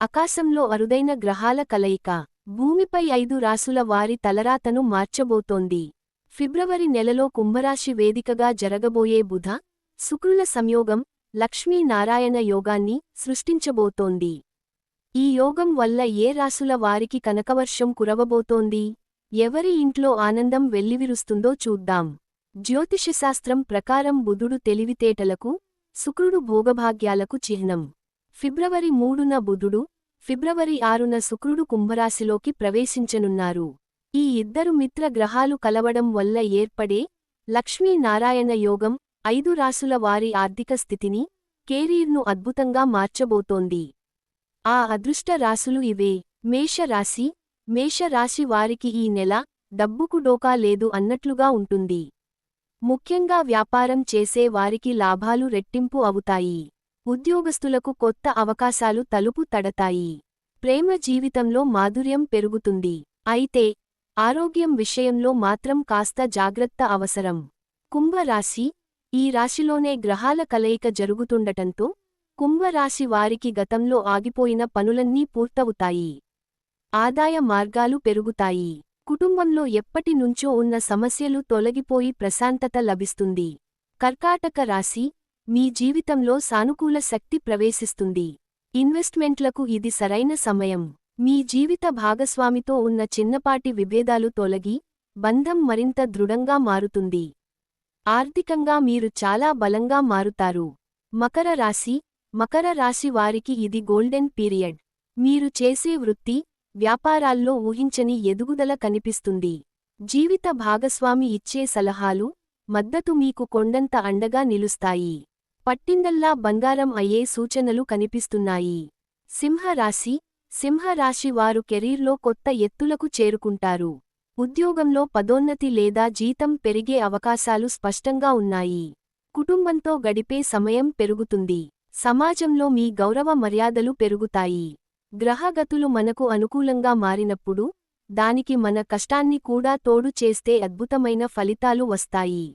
ఆకాశంలో అరుదైన గ్రహాల కలయిక. భూమిపై ఐదు రాసుల వారి తలరాతను మార్చబోతోంది. ఫిబ్రవరి నెలలో కుంభరాశి వేదికగా జరగబోయే బుధ శుక్రుల సంయోగం లక్ష్మీనారాయణ యోగాన్ని సృష్టించబోతోంది. ఈ యోగం వల్ల ఏ రాసుల వారికి కనకవర్షం కురవబోతోంది? ఎవరి ఇంట్లో ఆనందం వెల్లివిరుస్తుందో చూద్దాం. జ్యోతిషశాస్త్రం ప్రకారం బుధుడు తెలివితేటలకు శుక్రుడు భోగభాగ్యాలకు చిహ్నం. ఫిబ్రవరి మూడున బుధుడు ఫిబ్రవరి ఆరున శుక్రుడు కుంభరాశిలోకి ప్రవేశించనున్నారు. ఈ ఇద్దరు మిత్ర గ్రహాలు కలవడం వల్ల ఏర్పడే లక్ష్మీనారాయణ యోగం ఐదు రాసుల వారి ఆర్థిక స్థితిని కేరీర్ను అద్భుతంగా మార్చబోతోంది. ఆ అదృష్ట రాసులు ఇవే. మేషరాశి మేషరాశి వారికి ఈ నెల డబ్బుకు డోకా లేదు అన్నట్లుగా ఉంటుంది. ముఖ్యంగా వ్యాపారం చేసే వారికి లాభాలు రెట్టింపు అవుతాయి. ఉద్యోగస్తులకు కొత్త అవకాశాలు తలుపు తడతాయి. ప్రేమ జీవితంలో మాధుర్యం పెరుగుతుంది. అయితే ఆరోగ్యం విషయంలో మాత్రం కాస్త జాగ్రత్త అవసరం. కుంభరాశి ఈ రాశిలోనే గ్రహాల కలయిక జరుగుతుండటంతో కుంభరాశి వారికి గతంలో ఆగిపోయిన పనులన్నీ పూర్తవుతాయి. ఆదాయ మార్గాలు పెరుగుతాయి. కుటుంబంలో ఎప్పటి నుంచో ఉన్న సమస్యలు తొలగిపోయి ప్రశాంతత లభిస్తుంది. కర్కాటక రాశి మీ జీవితంలో సానుకూల శక్తి ప్రవేశిస్తుంది. ఇన్వెస్ట్మెంట్లకు ఇది సరైన సమయం. మీ జీవిత భాగస్వామితో ఉన్న చిన్నపాటి విభేదాలు తొలగి బంధం మరింత దృఢంగా మారుతుంది. ఆర్థికంగా మీరు చాలా బలంగా మారుతారు. మకర రాశి మకర రాశి వారికి ఇది గోల్డెన్ పీరియడ్. మీరు చేసే వృత్తి వ్యాపారాల్లో ఊహించని ఎదుగుదల కనిపిస్తుంది. జీవిత భాగస్వామి ఇచ్చే సలహాలు మద్దతు మీకు కొండంత అండగా నిలుస్తాయి. పట్టిందల్లా బంగారం అయ్యే సూచనలు కనిపిస్తున్నాయి. సింహరాశి. సింహరాశి వారు కెరీర్లో కొత్త ఎత్తులకు చేరుకుంటారు. ఉద్యోగంలో పదోన్నతి లేదా జీతం పెరిగే అవకాశాలు స్పష్టంగా ఉన్నాయి. కుటుంబంతో గడిపే సమయం పెరుగుతుంది. సమాజంలో మీ గౌరవ మర్యాదలు పెరుగుతాయి. గ్రహగతులు మనకు అనుకూలంగా మారినప్పుడు దానికి మన కష్టాన్ని కూడా తోడు చేస్తే అద్భుతమైన ఫలితాలు వస్తాయి.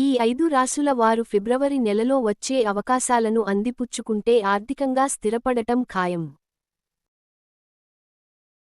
ఈ ఐదు రాసుల వారు ఫిబ్రవరి నెలలో వచ్చే అవకాశాలను అందిపుచ్చుకుంటే ఆర్థికంగా స్థిరపడటం ఖాయం.